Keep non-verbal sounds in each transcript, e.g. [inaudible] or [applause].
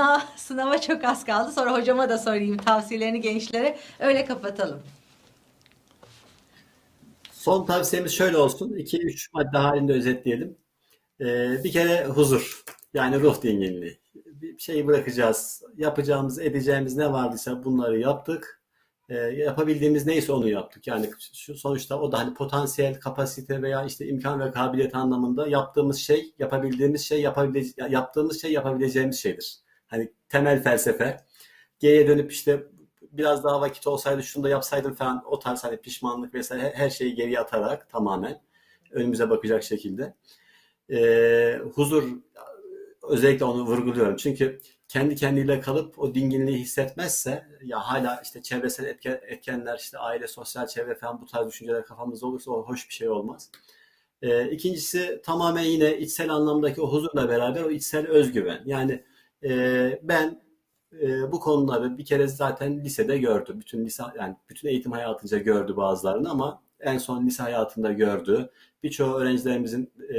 sınav, sınava çok az kaldı. Sonra hocama da sorayım tavsiyelerini gençlere. Öyle kapatalım. Son tavsiyemiz şöyle olsun. 2-3 madde halinde özetleyelim. Ee, bir kere huzur. Yani ruh dinginliği. Bir şeyi bırakacağız. Yapacağımız, edeceğimiz ne vardıysa bunları yaptık. Ee, yapabildiğimiz neyse onu yaptık. Yani şu sonuçta o da hani potansiyel, kapasite veya işte imkan ve kabiliyet anlamında yaptığımız şey, yapabildiğimiz şey, yapabile yaptığımız şey yapabileceğimiz şeydir. Hani temel felsefe. Geriye dönüp işte biraz daha vakit olsaydı şunu da yapsaydım falan o tarz hani pişmanlık vesaire her şeyi geriye atarak tamamen önümüze bakacak şekilde. Ee, huzur özellikle onu vurguluyorum. Çünkü kendi kendiyle kalıp o dinginliği hissetmezse ya hala işte çevresel etken, etkenler işte aile, sosyal çevre falan bu tarz düşünceler kafamızda olursa o hoş bir şey olmaz. Ee, ikincisi tamamen yine içsel anlamdaki o huzurla beraber o içsel özgüven. Yani e, ben e, bu konuları bir kere zaten lisede gördü. Bütün lise yani bütün eğitim hayatınca gördü bazılarını ama en son lise hayatında gördü. Birçoğu öğrencilerimizin e,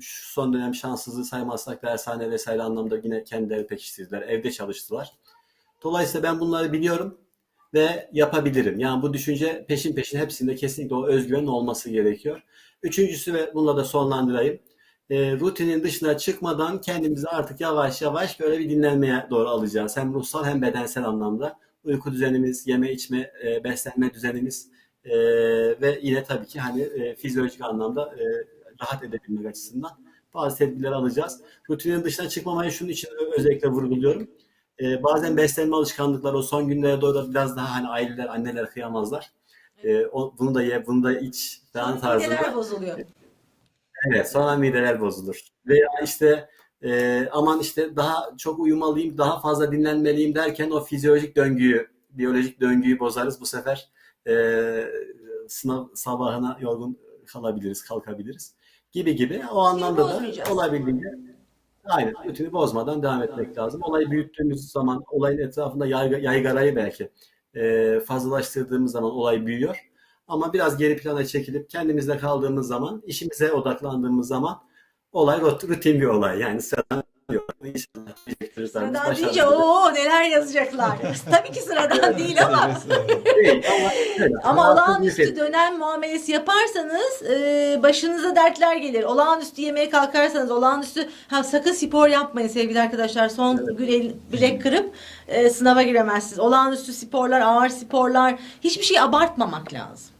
son dönem şanssızlığı saymazsak dershane vesaire anlamda yine kendileri pekiştirdiler. Evde çalıştılar. Dolayısıyla ben bunları biliyorum ve yapabilirim. Yani bu düşünce peşin peşin hepsinde kesinlikle o özgüvenin olması gerekiyor. Üçüncüsü ve bununla da sonlandırayım. E, rutinin dışına çıkmadan kendimizi artık yavaş yavaş böyle bir dinlenmeye doğru alacağız. Hem ruhsal hem bedensel anlamda. Uyku düzenimiz, yeme içme, e, beslenme düzenimiz e, ve yine tabii ki hani e, fizyolojik anlamda e, rahat edebilmek açısından bazı tedbirler alacağız. Rutinin dışına çıkmamayı şunun için özellikle vurguluyorum. E, bazen beslenme alışkanlıkları o son günlere doğru biraz daha hani aileler, anneler kıyamazlar. E, o, bunu da ye, bunu da iç falan tarzında. Bozuluyor. Evet, sonra mideler bozulur. Veya işte e, aman işte daha çok uyumalıyım, daha fazla dinlenmeliyim derken o fizyolojik döngüyü, biyolojik döngüyü bozarız. Bu sefer e, sınav sabahına yorgun kalabiliriz, kalkabiliriz gibi gibi. O anlamda da olabildiğince aynen rutini bozmadan devam etmek lazım. Olayı büyüttüğümüz zaman olayın etrafında yayga, yaygarayı belki e, fazlalaştırdığımız zaman olay büyüyor. Ama biraz geri plana çekilip kendimizde kaldığımız zaman, işimize odaklandığımız zaman olay rut- rutin bir olay. Yani sıradan. İnşallah diyecektiriz. Sıradan deyince o neler yazacaklar. [laughs] Tabii ki sıradan değil ama. [laughs] Değil, ama, evet, bir olağanüstü şey. dönem muamelesi yaparsanız e, başınıza dertler gelir. Olağanüstü yemeye kalkarsanız olağanüstü ha, sakın spor yapmayın sevgili arkadaşlar. Son gün el- bilek kırıp e, sınava giremezsiniz. Olağanüstü sporlar, ağır sporlar hiçbir şey abartmamak lazım.